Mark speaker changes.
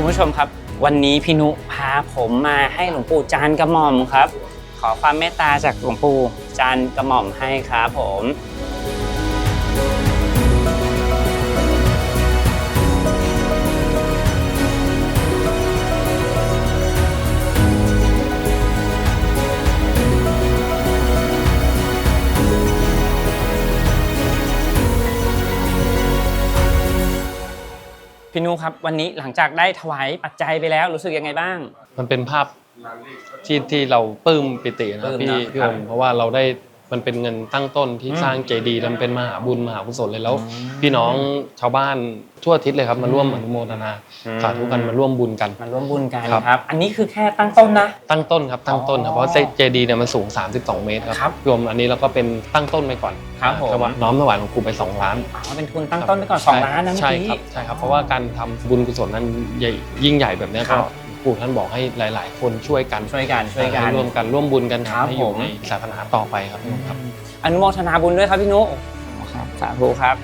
Speaker 1: ุณผู้ชมครับ วันนี้พี่นุพาผมมาให้หลวงปู่จานกระหม่อมครับ ขอความเมตตาจากหลวงปู่จานกระหม่อมให้ครับผม พี่นุครับวันนี้หลังจากได้ถวายปัจจัยไปแล้วรู้สึกยังไงบ้าง
Speaker 2: มันเป็นภาพที่ที่เราปลื้มปิติ
Speaker 1: ปลื้
Speaker 2: นะ
Speaker 1: ม
Speaker 2: พี่
Speaker 1: นะ
Speaker 2: พี่
Speaker 1: ครั
Speaker 2: อบมเพราะว่าเราได้ มันเป็นเงินตั้งต้นที่
Speaker 1: อืม
Speaker 2: สร้างเจดีย์แล้วมันเป็นมหาบุญมหากุศลเลยแล้ว
Speaker 1: อืม
Speaker 2: พี่น้องชาวบ้านทั่วอาทิศเลยครับมาร่วมอนุโมทนา
Speaker 1: อืม
Speaker 2: สาธุกันมาร่วมบุญกัน
Speaker 1: มาร่วมบุญกัน
Speaker 2: ครับ
Speaker 1: ครับ อันนี้คือแค่ตั้งต้นนะ
Speaker 2: ตั้งต้นครับตั้งต้นครับ
Speaker 1: อ๋อ
Speaker 2: เพราะเจดีย์เนี่ยมันสูง 32 เมตรครับ
Speaker 1: ครับ
Speaker 2: รวมอันนี้เราก็เป็นตั้งต้นไปก่อน
Speaker 1: ครับผม
Speaker 2: ถวายน้อมถวายหลวงปู่ไป2ล้าน
Speaker 1: อ๋อเป็นทุนตั้งต้นไปก่อนสองล้านนะเมื่อ
Speaker 2: ใช่
Speaker 1: กี้
Speaker 2: ครับใช่ครับเพราะว่าการทำบุญกุศลนั้นใหญ่ยิ่งใหญ่แบบเนี้ย
Speaker 1: ครั
Speaker 2: ก็
Speaker 1: บ
Speaker 2: หลวง ปู่ท่านบอกให้หลาย ๆ คนช่วยกัน
Speaker 1: ช่วยกันช่วยกัน
Speaker 2: ให้ร่วมกันร่วมบุญกัน
Speaker 1: ครับ
Speaker 2: ให้อยู่
Speaker 1: ผม
Speaker 2: ในศาสนาต่อไปครับครับ
Speaker 1: อนุโมทนาบุญด้วยครับพี่นุครับสาธุครับ